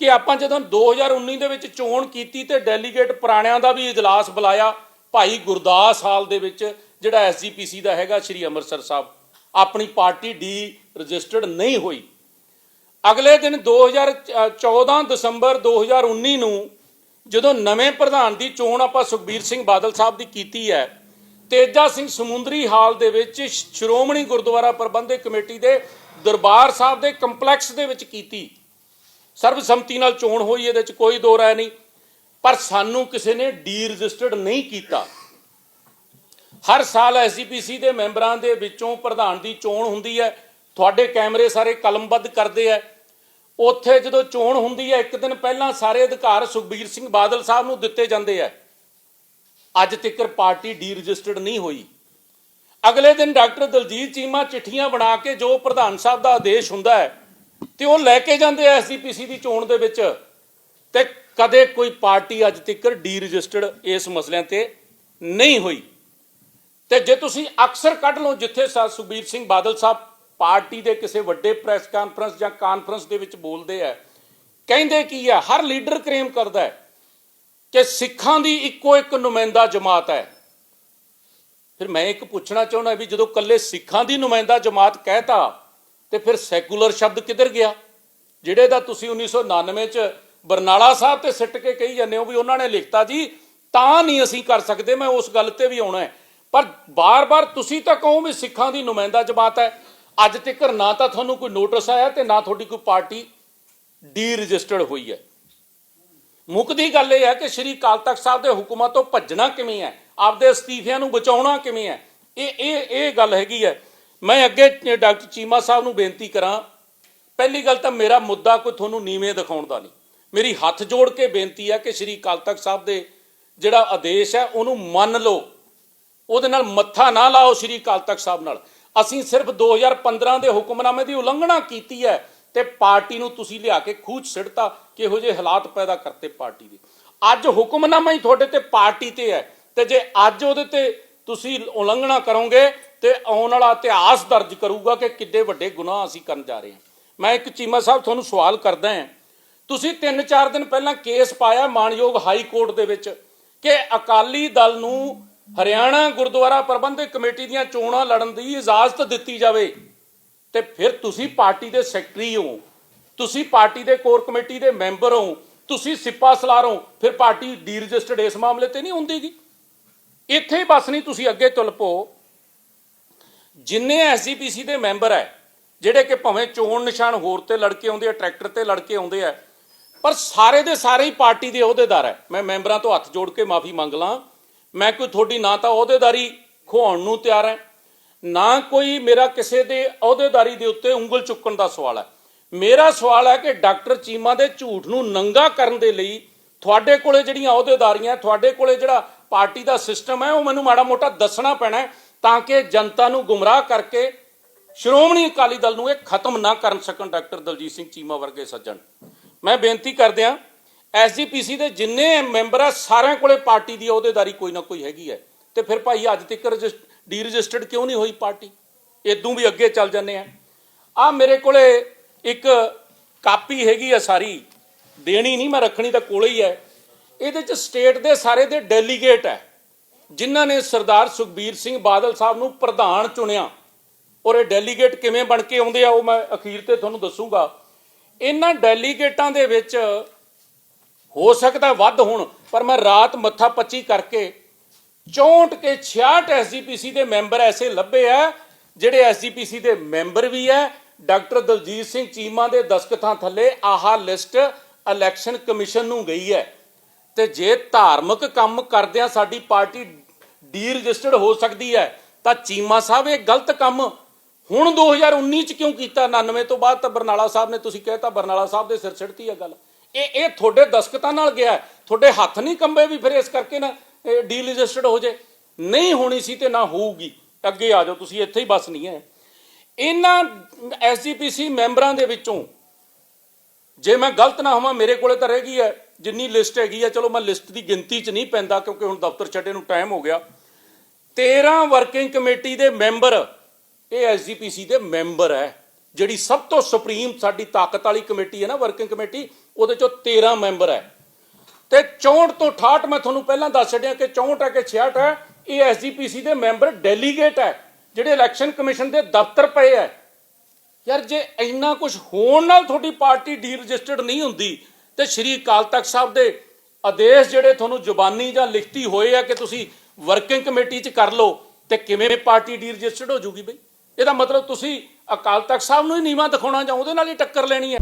ਕਿ ਆਪਾਂ ਜਦੋਂ 2019 ਦੇ ਵਿੱਚ ਚੋਣ ਕੀਤੀ ਤੇ ਡੈਲੀਗੇਟ ਪੁਰਾਣਿਆਂ ਦਾ ਵੀ ਇਜਲਾਸ ਬੁਲਾਇਆ, ਭਾਈ ਗੁਰਦਾਸ ਹਾਲ ਦੇ ਵਿੱਚ ਜਿਹੜਾ ਐਸਜੀਪੀਸੀ ਦਾ ਹੈਗਾ ਸ਼੍ਰੀ ਅੰਮ੍ਰਿਤਸਰ ਸਾਹਿਬ, ਆਪਣੀ ਪਾਰਟੀ ਡੀ ਰਜਿਸਟਰਡ ਨਹੀਂ ਹੋਈ। ਅਗਲੇ ਦਿਨ 2014 ਦਸੰਬਰ 2019 ਨੂੰ ਜਦੋਂ ਨਵੇਂ ਪ੍ਰਧਾਨ ਦੀ ਚੋਣ ਆਪਾਂ ਸੁਖਬੀਰ ਸਿੰਘ ਬਾਦਲ ਸਾਹਿਬ ਦੀ ਕੀਤੀ ਹੈ, ਤੇਜਾ ਸਿੰਘ ਸਮੁੰਦਰੀ ਹਾਲ ਦੇ ਵਿੱਚ ਸ਼੍ਰੋਮਣੀ ਗੁਰਦੁਆਰਾ ਪ੍ਰਬੰਧਕ ਕਮੇਟੀ ਦੇ ਦਰਬਾਰ ਸਾਹਿਬ ਦੇ ਕੰਪਲੈਕਸ ਦੇ ਵਿੱਚ ਕੀਤੀ। ਸਰਬਸੰਮਤੀ ਨਾਲ ਚੋਣ ਹੋਈ, ਇਹਦੇ 'ਚ ਕੋਈ ਦੋ ਰਾਏ ਨਹੀਂ। ਪਰ ਸਾਨੂੰ ਕਿਸੇ ਨੇ ਡੀ ਰਜਿਸਟਰਡ ਨਹੀਂ ਕੀਤਾ। ਹਰ ਸਾਲ ਐਸਜੀਪੀਸੀ ਦੇ ਮੈਂਬਰਾਂ ਦੇ ਵਿੱਚੋਂ ਪ੍ਰਧਾਨ ਦੀ ਚੋਣ ਹੁੰਦੀ ਹੈ। ਤੁਹਾਡੇ ਕੈਮਰੇ ਸਾਰੇ ਕਲਮਬੱਧ ਕਰਦੇ ਆ ਉੱਥੇ ਜਦੋਂ ਚੋਣ ਹੁੰਦੀ ਹੈ, ਇੱਕ ਦਿਨ ਪਹਿਲਾਂ ਸਾਰੇ ਅਧਿਕਾਰ ਸੁਖਬੀਰ ਸਿੰਘ ਬਾਦਲ ਸਾਹਿਬ ਨੂੰ ਦਿੱਤੇ ਜਾਂਦੇ ਆ ਅੱਜ ਤੱਕ ਪਾਰਟੀ ਡੀ ਰਜਿਸਟਰਡ ਨਹੀਂ ਹੋਈ। ਅਗਲੇ ਦਿਨ ਡਾਕਟਰ ਦਲਜੀਤ ਚੀਮਾ ਚਿੱਠੀਆਂ ਬਣਾ ਕੇ ਜੋ ਪ੍ਰਧਾਨ ਸਾਹਿਬ ਦਾ ਆਦੇਸ਼ ਹੁੰਦਾ ਹੈ ਤੇ ਉਹ ਲੈ ਕੇ ਜਾਂਦੇ ਆ ਐਸਜੀਪੀਸੀ ਦੀ ਚੋਣ ਦੇ ਵਿੱਚ। ਤੇ ਕਦੇ ਕੋਈ ਪਾਰਟੀ ਅੱਜ ਤੱਕ ਡੀ ਰਜਿਸਟਰਡ ਇਸ ਮਸਲਿਆਂ ਤੇ ਨਹੀਂ ਹੋਈ। ਤੇ ਜੇ ਤੁਸੀਂ ਅਕਸਰ ਕੱਢ ਲਓ ਜਿੱਥੇ ਸਰ ਸੁਖਬੀਰ ਸਿੰਘ ਬਾਦਲ ਸਾਹਿਬ ਪਾਰਟੀ ਦੇ ਕਿਸੇ ਵੱਡੇ ਪ੍ਰੈਸ ਕਾਨਫਰੰਸ ਜਾਂ ਕਾਨਫਰੰਸ ਦੇ ਵਿੱਚ ਬੋਲਦੇ ਆ, ਕਹਿੰਦੇ ਕੀ ਆ, ਹਰ ਲੀਡਰ ਕ੍ਰੇਮ ਕਰਦਾ ਹੈ ਕਿ ਸਿੱਖਾਂ ਦੀ ਇੱਕੋ ਇੱਕ ਨੁਮਾਇੰਦਾ ਜਮਾਤ ਹੈ। ਫਿਰ ਮੈਂ ਇੱਕ ਪੁੱਛਣਾ ਚਾਹੁੰਦਾ ਵੀ ਜਦੋਂ ਕੱਲੇ ਸਿੱਖਾਂ ਦੀ ਨੁਮਾਇੰਦਾ ਜਮਾਤ ਕਹਿਤਾ ਤੇ ਫਿਰ ਸੈਕੂਲਰ ਸ਼ਬਦ ਕਿੱਧਰ ਗਿਆ? ਜਿਹੜੇ ਦਾ ਤੁਸੀਂ 1999 ਚ ਬਰਨਾਲਾ ਸਾਹਿਬ ਤੇ ਸਿੱਟ ਕੇ ਕਹੀ ਜਾਂਦੇ ਹੋ ਵੀ ਉਹਨਾਂ ਨੇ ਲਿਖਤਾ ਜੀ, ਤਾਂ ਨਹੀਂ ਅਸੀਂ ਕਰ ਸਕਦੇ, ਮੈਂ ਉਸ ਗੱਲ ਤੇ ਵੀ ਆਉਣਾ ਹੈ। ਪਰ ਬਾਰ-ਬਾਰ ਤੁਸੀਂ ਤਾਂ ਕਹੋ ਵੀ ਸਿੱਖਾਂ ਦੀ ਨੁਮਾਇੰਦਾ ਜਮਾਤ ਹੈ। ਅੱਜ ਤੱਕ ਨਾ ਤਾਂ ਤੁਹਾਨੂੰ ਕੋਈ ਨੋਟਿਸ ਆਇਆ ਤੇ ਨਾ ਤੁਹਾਡੀ ਕੋਈ ਪਾਰਟੀ ਡੀ ਰਜਿਸਟਰਡ ਹੋਈ ਹੈ। ਮੁੱਕਦੀ ਗੱਲ ਇਹ ਹੈ ਕਿ ਸ਼੍ਰੀ ਅਕਾਲ ਤਖਤ ਸਾਹਿਬ ਦੇ ਹੁਕਮਾਂ ਤੋਂ ਭੱਜਣਾ ਕਿਵੇਂ ਹੈ? ਆਪਦੇ ਅਸਤੀਫਿਆਂ ਨੂੰ ਬਚਾਉਣਾ ਕਿਵੇਂ ਹੈ? ਇਹ ਇਹ ਇਹ ਗੱਲ ਹੈਗੀ ਹੈ। ਮੈਂ ਅੱਗੇ ਡਾਕਟਰ ਚੀਮਾ ਸਾਹਿਬ ਨੂੰ ਬੇਨਤੀ ਕਰਾਂ, ਪਹਿਲੀ ਗੱਲ ਤਾਂ ਮੇਰਾ ਮੁੱਦਾ ਕੋਈ ਤੁਹਾਨੂੰ ਨੀਵੇਂ ਦਿਖਾਉਣ ਦਾ ਨਹੀਂ। ਮੇਰੀ ਹੱਥ ਜੋੜ ਕੇ ਬੇਨਤੀ ਹੈ ਕਿ ਸ਼੍ਰੀ ਅਕਾਲ ਤਖਤ ਸਾਹਿਬ ਦੇ ਜਿਹੜਾ ਆਦੇਸ਼ ਹੈ, ਉਹਨੂੰ ਮੰਨ ਲਓ। ਉਹਦੇ ਨਾਲ ਮੱਥਾ ਨਾ ਲਾਓ ਸ਼੍ਰੀ ਅਕਾਲ ਤਖਤ ਸਾਹਿਬ ਨਾਲ। ਅਸੀਂ ਸਿਰਫ 2015 ਦੇ ਹੁਕਮਨਾਮੇ ਦੀ ਉਲੰਘਣਾ ਕੀਤੀ ਹੈ ਤੇ ਪਾਰਟੀ ਨੂੰ ਤੁਸੀਂ ਲਿਆ ਕੇ ਖੂਚ ਸਿੜਤਾ ਕਿਹੋ ਜਿਹੇ ਹਾਲਾਤ ਪੈਦਾ ਕਰਤੇ ਪਾਰਟੀ ਦੇ। ਅੱਜ ਹੁਕਮਨਾਮਾ ਹੀ ਤੁਹਾਡੇ ਤੇ ਪਾਰਟੀ ਤੇ ਹੈ ਤੇ ਜੇ ਅੱਜ ਉਹਦੇ ਤੇ ਤੁਸੀਂ ਉਲੰਘਣਾ ਕਰੋਗੇ ਤੇ ਆਉਣ ਵਾਲਾ ਇਤਿਹਾਸ ਦਰਜ ਕਰੂਗਾ ਕਿ ਕਿੱਡੇ ਵੱਡੇ ਗੁਨਾਹ ਅਸੀਂ ਕਰਨ ਜਾ ਰਹੇ ਹਾਂ। ਮੈਂ ਇੱਕ ਚੀਮਾ ਸਾਹਿਬ ਤੁਹਾਨੂੰ ਸਵਾਲ ਕਰਦਾ ਹਾਂ। ਤੁਸੀਂ 3-4 ਦਿਨ ਪਹਿਲਾਂ ਕੇਸ ਪਾਇਆ ਮਾਨਯੋਗ ਹਾਈ ਕੋਰਟ ਦੇ ਵਿੱਚ ਕਿ ਅਕਾਲੀ ਦਲ ਨੂੰ ਹਰਿਆਣਾ ਗੁਰਦੁਆਰਾ ਪ੍ਰਬੰਧਕ ਕਮੇਟੀ ਦੀਆਂ ਚੋਣਾਂ ਲੜਨ ਦੀ ਇਜਾਜ਼ਤ ਦਿੱਤੀ ਜਾਵੇ ਤੇ ਫਿਰ ਤੁਸੀਂ ਪਾਰਟੀ ਦੇ ਸੈਕਟਰੀ ਹੋ, ਤੁਸੀਂ ਪਾਰਟੀ ਦੇ ਕੋਰ ਕਮੇਟੀ ਦੇ ਮੈਂਬਰ ਹੋ, ਤੁਸੀਂ ਸਿੱਪਾ ਸਲਾਰ ਹੋ, ਫਿਰ ਪਾਰਟੀ ਡੀ ਰਜਿਸਟਰਡ ਇਸ ਮਾਮਲੇ ਤੇ ਨਹੀਂ ਹੁੰਦੀਗੀ। ਇੱਥੇ ਹੀ ਬਸ ਨਹੀਂ ਤੁਸੀਂ ਅੱਗੇ ਤੁਲ ਪੋ ਜਿੰਨੇ ਐਸਜੀਪੀਸੀ ਦੇ ਮੈਂਬਰ ਹੈ ਜਿਹੜੇ ਕਿ ਭਾਵੇਂ ਚੋਣ ਨਿਸ਼ਾਨ ਹੋਰ ਤੇ ਲੜਕੇ ਆਉਂਦੇ ਆ, ਟਰੈਕਟਰ ਤੇ ਲੜਕੇ ਆਉਂਦੇ ਆ ਪਰ ਸਾਰੇ ਦੇ ਸਾਰੇ ਹੀ ਪਾਰਟੀ ਦੇ ਅਹੁਦੇਦਾਰ ਹੈ ਮੈਂ ਮੈਂਬਰਾਂ ਤੋਂ ਹੱਥ ਜੋੜ ਕੇ ਮਾਫੀ ਮੰਗ ਲਾਂ। ਮੈਂ ਕੋਈ ਤੁਹਾਡੀ ਨਾ ਤਾਂ ਅਹੁਦੇਦਾਰੀ ਖੁਆਉਣ ਨੂੰ ਤਿਆਰ ਹੈ ਨਾ ਕੋਈ ਮੇਰਾ ਕਿਸੇ ਦੇ ਅਹੁਦੇਦਾਰੀ ਦੇ ਉੱਤੇ ਉਂਗਲ ਚੁੱਕਣ ਦਾ ਸਵਾਲ ਹੈ ਮੇਰਾ ਸਵਾਲ ਹੈ ਕਿ ਡਾਕਟਰ ਚੀਮਾ ਦੇ ਝੂਠ ਨੂੰ ਨੰਗਾ ਕਰਨ ਦੇ ਲਈ ਤੁਹਾਡੇ ਕੋਲੇ ਜਿਹੜੀਆਂ ਅਹੁਦੇਦਾਰੀਆਂ, ਤੁਹਾਡੇ ਕੋਲੇ ਜਿਹੜਾ ਪਾਰਟੀ ਦਾ ਸਿਸਟਮ ਹੈ ਉਹ ਮੈਨੂੰ ਮਾੜਾ ਮੋਟਾ ਦੱਸਣਾ ਪੈਣਾ ਤਾਂ ਕਿ ਜਨਤਾ ਨੂੰ ਗੁੰਮਰਾਹ ਕਰਕੇ ਸ਼੍ਰੋਮਣੀ ਅਕਾਲੀ ਦਲ ਨੂੰ ਇਹ ਖਤਮ ਨਾ ਕਰਨ ਸਕਣ ਡਾਕਟਰ ਦਲਜੀਤ ਸਿੰਘ ਚੀਮਾ ਵਰਗੇ ਸੱਜਣ। ਮੈਂ ਬੇਨਤੀ ਕਰਦਿਆਂ ਐਸਜੀਪੀਸੀ ਦੇ ਜਿੰਨੇ ਮੈਂਬਰ ਆ, ਸਾਰਿਆਂ ਕੋਲੇ ਪਾਰਟੀ ਦੀ ਅਹੁਦੇਦਾਰੀ ਕੋਈ ਨਾ ਕੋਈ ਹੈਗੀ ਹੈ। ਤੇ ਫਿਰ ਭਾਈ ਅੱਜ ਤੱਕ ਡੀ ਰਜਿਸਟਰਡ ਕਿਉਂ ਨਹੀਂ ਹੋਈ ਪਾਰਟੀ? ਇਦੋਂ ਵੀ ਅੱਗੇ ਚੱਲ ਜੰਨੇ ਆ। ਆ ਮੇਰੇ ਕੋਲੇ ਇੱਕ ਕਾਪੀ ਹੈਗੀ ਆ ਸਾਰੀ। ਦੇਣੀ ਨਹੀਂ ਮੈਂ, ਰੱਖਣੀ ਤਾਂ ਕੋਲੇ ਹੀ ਹੈ। ਇਹਦੇ ਚ ਸਟੇਟ ਦੇ ਸਾਰੇ ਦੇ ਡੈਲੀਗੇਟ ਹੈ। ਜਿਨ੍ਹਾਂ ਨੇ ਸਰਦਾਰ ਸੁਖਬੀਰ ਸਿੰਘ ਬਾਦਲ ਸਾਹਿਬ ਨੂੰ ਪ੍ਰਧਾਨ ਚੁਣਿਆ ਔਰ ਇਹ ਡੈਲੀਗੇਟ ਕਿਵੇਂ ਬਣ ਕੇ ਆਉਂਦੇ ਆ ਉਹ ਮੈਂ ਅਖੀਰ ਤੇ ਤੁਹਾਨੂੰ ਦੱਸੂਗਾ। ਇਹਨਾਂ ਡੈਲੀਗੇਟਾਂ ਦੇ ਵਿੱਚ ਹੋ ਸਕਦਾ ਵੱਧ ਹੋਣ, ਪਰ ਮੈਂ ਰਾਤ ਮੱਥਾ ਪੱਚੀ ਕਰਕੇ 64 ਕੇ 66 ਐਸਜੀਪੀਸੀ ਦੇ ਮੈਂਬਰ ਐਸੇ ਲੱਭੇ ਆ, ਜਿਹੜੇ ਐਸਜੀਪੀਸੀ ਦੇ ਮੈਂਬਰ ਵੀ ਹੈ ਡਾਕਟਰ ਦਲਜੀਤ ਸਿੰਘ ਚੀਮਾ ਦੇ ਦਸਕਤਾਂ ਥੱਲੇ ਆਹਾ ਲਿਸਟ ਇਲੈਕਸ਼ਨ ਕਮਿਸ਼ਨ ਨੂੰ ਗਈ ਹੈ। ਤੇ ਜੇ ਧਾਰਮਿਕ ਕੰਮ ਕਰਦਿਆਂ ਸਾਡੀ ਪਾਰਟੀ ਡੀ ਹੋ ਸਕਦੀ ਹੈ, ਤਾਂ ਚੀਮਾ ਸਾਹਿਬ ਇਹ ਗਲਤ ਕੰਮ ਹੁਣ 2019 ਚ ਕਿਉਂ ਕੀਤਾ? 99 ਤੋਂ ਬਾਅਦ ਤਾਂ ਬਰਨਾਲਾ ਸਾਹਿਬ ਨੇ ਤੁਸੀਂ ਕਹਿਤਾ, ਬਰਨਾਲਾ ਸਾਹਿਬ ਦੇ ਸਿਰ ਛਿੜਤੀ ਹੈ ਗੱਲ। ਇਹ ਇਹ ਤੁਹਾਡੇ ਦਸਕਤਾਂ ਨਾਲ ਗਿਆ ਤੁਹਾਡੇ ਹੱਥ ਨਹੀਂ ਕੰਬੇ ਵੀ ਫਿਰ ਇਸ ਕਰਕੇ ਨਾ ਡੀ ਹੋ ਜੇ। ਨਹੀਂ ਹੋਣੀ ਸੀ ਤੇ ਨਾ ਹੋਊਗੀ। ਅੱਗੇ ਆ ਜਾਓ, ਤੁਸੀਂ ਇੱਥੇ ਹੀ ਬਸ ਨਹੀਂ ਹੈ। ਇਹਨਾਂ ਐਸਜੀਪੀਸੀ ਮੈਂਬਰਾਂ ਦੇ ਵਿੱਚੋਂ ਜੇ ਮੈਂ ਗਲਤ ਨਾ ਹੋਵਾਂ, ਮੇਰੇ ਕੋਲੇ ਤਾਂ ਰਹਿ ਗਈ ਹੈ। ਜਿੰਨੀ ਲਿਸਟ ਹੈਗੀ ਹੈ, ਚਲੋ ਮੈਂ ਲਿਸਟ ਦੀ ਗਿਣਤੀ 'ਚ ਨਹੀਂ ਪੈਂਦਾ, ਕਿਉਂਕਿ ਹੁਣ ਦਫ਼ਤਰ ਛੱਡੇ ਨੂੰ ਟਾਈਮ ਹੋ ਗਿਆ। 13 ਵਰਕਿੰਗ ਕਮੇਟੀ ਦੇ ਮੈਂਬਰ ਇਹ ਐਸਜੀਪੀਸੀ ਦੇ ਮੈਂਬਰ ਹੈ, ਜਿਹੜੀ ਸਭ ਤੋਂ ਸੁਪਰੀਮ ਸਾਡੀ ਤਾਕਤ ਵਾਲੀ ਕਮੇਟੀ ਹੈ ਨਾ ਵਰਕਿੰਗ ਕਮੇਟੀ ਉਹਦੇ ਚੋਂ 13 ਮੈਂਬਰ ਹੈ। ਤੇ 64 ਤੋਂ 68 ਮੈਂ ਤੁਹਾਨੂੰ ਪਹਿਲਾਂ ਦੱਸ ਛੱਡਿਆ ਕਿ 64 ਹੈ ਕਿ 66 ਹੈ, ਇਹ ਐਸਜੀਪੀਸੀ ਦੇ ਮੈਂਬਰ ਡੈਲੀਗੇਟ ਹੈ, ਜਿਹੜੇ ਇਲੈਕਸ਼ਨ ਕਮਿਸ਼ਨ ਦੇ ਦਫ਼ਤਰ ਪਏ ਹੈ। ਯਾਰ, ਜੇ ਇੰਨਾ ਕੁਝ ਹੋਣ ਨਾਲ ਤੁਹਾਡੀ ਪਾਰਟੀ ਡੀ ਰਜਿਸਟਰਡ ਨਹੀਂ ਹੁੰਦੀ, ਤੇ ਸ਼੍ਰੀ ਅਕਾਲ ਤਖਤ ਸਾਹਿਬ ਦੇ ਆਦੇਸ਼ ਜਿਹੜੇ ਤੁਹਾਨੂੰ ਜ਼ੁਬਾਨੀ ਜਾਂ ਲਿਖਤੀ ਹੋਏ ਆ ਕਿ ਤੁਸੀਂ ਵਰਕਿੰਗ ਕਮੇਟੀ 'ਚ ਕਰ ਲਓ ਤੇ ਕਿਵੇਂ ਪਾਰਟੀ ਡੀ ਰਜਿਸਟਰਡ ਹੋ ਜੂਗੀ ਬਈ? ਇਹਦਾ ਮਤਲਬ ਤੁਸੀਂ ਅਕਾਲ ਤਖਤ ਸਾਹਿਬ ਨੂੰ ਹੀ ਨੀਵਾ ਦਿਖਾਉਣਾ ਜਾਂ ਉਹਦੇ ਨਾਲ ਹੀ ਟੱਕਰ ਲੈਣੀ ਹੈ।